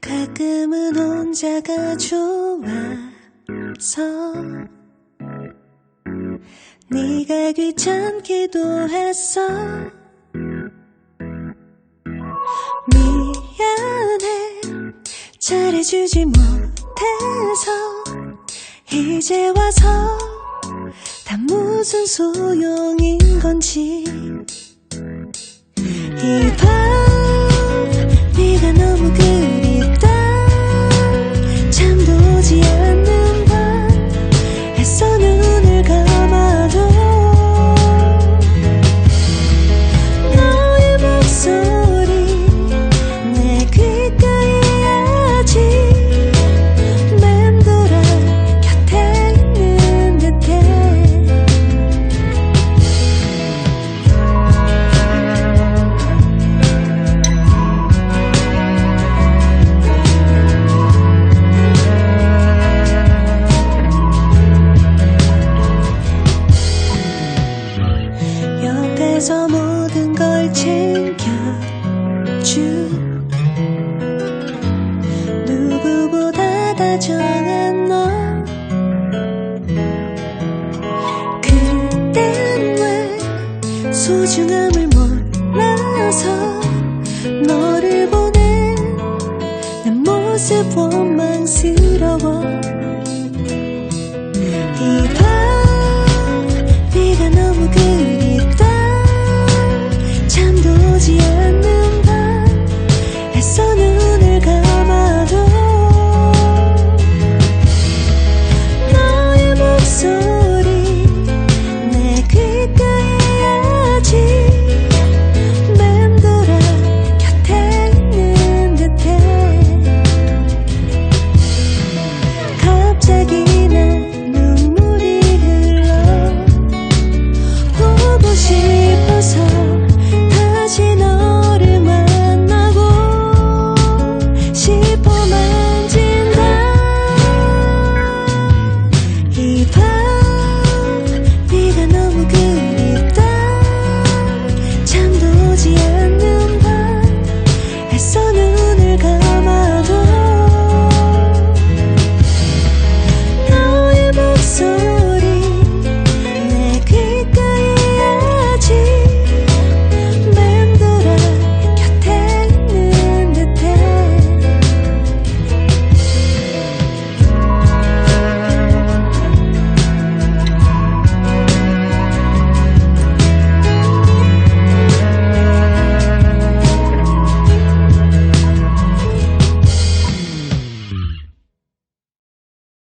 가끔은 혼자가 좋아서 네가 귀찮기도 했어 미안해. 잘해주지 못해서 이제 와서 다 무슨 소용인 건지 이 밤 그래서 모든 걸 챙겨주. 누구보다 다정한 너. 그땐 왜 소중함을 몰라서 너를 보낸 내 모습 원망스러워. 이밤